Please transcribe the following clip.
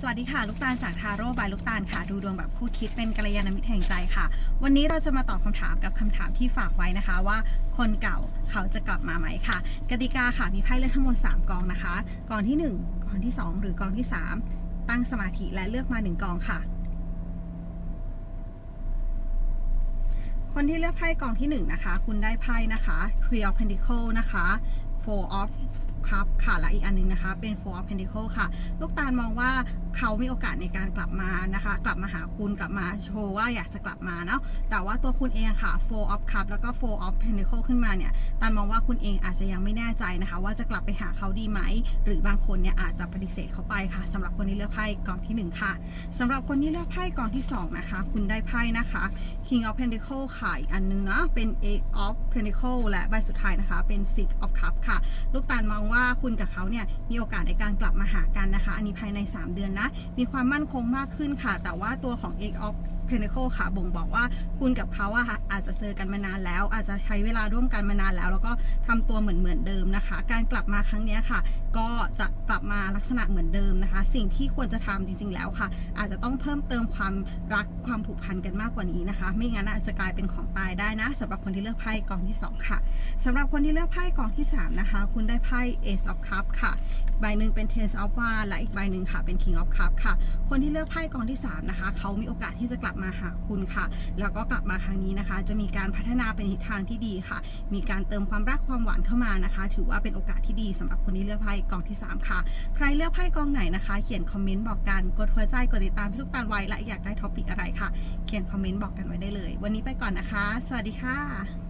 สวัสดีค่ะ ลูกตาลจากทาโร่บายลูกตาลค่ะ ดูดวงแบบคู่คิดเป็นกัลยาณมิตรแห่งใจค่ะ วันนี้เราจะมาตอบคำถามกับคำถามที่ฝากไว้นะคะว่า คนเก่าเขาจะกลับมาไหมค่ะ กติกาค่ะมีไพ่เลือกทั้งหมด 3 กองนะคะ กองที่ 1 กองที่ 2 หรือกองที่ 3 ตั้งสมาธิและเลือกมา 1 กองค่ะ คนที่เลือกไพ่กองที่ 1 นะคะ คุณได้ไพ่นะคะ Three of Pentacle นะคะ Four of Cup ค่ะ และอีกอันนึงนะคะ เป็น Four of Pentacle ค่ะ ลูกตาลมองว่าเขามีโอกาสในการกลับมานะคะ กลับมาหาคุณกลับมาโชว์ว่าอยากจะกลับมาเนาะแต่ว่าตัวคุณเองค่ะ Four of Cup แล้วก็ Four of Pentacle ขึ้นมาเนี่ยตาลมองว่าคุณเองอาจจะยังไม่แน่ใจนะคะ ว่าจะกลับไปหาเขาดีไหม หรือบางคนเนี่ยอาจจะปฏิเสธเขาไปค่ะสำหรับคนที่เลือกไพ่กองที่หนึ่งค่ะสำหรับคนที่เลือกไพ่กองที่สองนะคะ คุณได้ไพ่นะคะ King of Pentacle ค่ะอีกอันนึงเนาะเป็น Eight of Pentacle และใบสุดท้ายนะคะเป็น Six of Cup ค่ะลูกตาลมองว่าคุณกับเขาเนี่ยมีโอกาสในการกลับมาหากันนะคะ อันนี้ภายใน 3 เดือนนะ มีความมั่นคงมากขึ้นค่ะ แต่ว่าตัวของ Eight of Pentacle ค่ะบ่งบอกว่าคุณกับเขาอะค่ะอาจจะเจอกันมานานแล้ว อาจจะใช้เวลาร่วมกันมานานแล้ว แล้วก็ทำตัวเหมือนเหมือนเดิมนะคะ การกลับมาครั้งนี้ค่ะ ก็จะกลับมาลักษณะเหมือนเดิมนะคะ สิ่งที่ควรจะทำจริงๆแล้วค่ะ อาจจะต้องเพิ่มเติมความรักความผูกพันกันมากกว่านี้นะคะ ไม่งั้นอาจจะกลายเป็นของตายได้นะสำหรับคนที่เลือกไพ่กองที่สองค่ะสำหรับคนที่เลือกไพ่กองที่สามนะคะ คุณได้ไพ่ Ace of cups ค่ะ ใบหนึ่งเป็น Ten of Wands และอีกใบหนึ่งค่ะเป็น King of Cup ค่ะ คนที่เลือกไพ่กองที่ 3 นะคะ เขามีโอกาสที่จะกลับมาหาคุณค่ะ แล้วก็กลับมาครั้งนี้นะคะ จะมีการพัฒนาเป็นทิศทางที่ดีค่ะ มีการเติมความรักความหวานเข้ามานะคะ ถือว่าเป็นโอกาสที่ดีสำหรับคนที่เลือกไพ่กองที่ 3 ค่ะ ใครเลือกไพ่กองไหนนะคะ เขียนคอมเมนต์บอกกัน กดหัวใจ กดติดตามพี่ลูกตาลไว้และอยากได้ท็อปิกอะไรค่ะ เขียนคอมเมนต์บอกกันไว้ได้เลย วันนี้ไปก่อนนะคะ สวัสดีค่ะ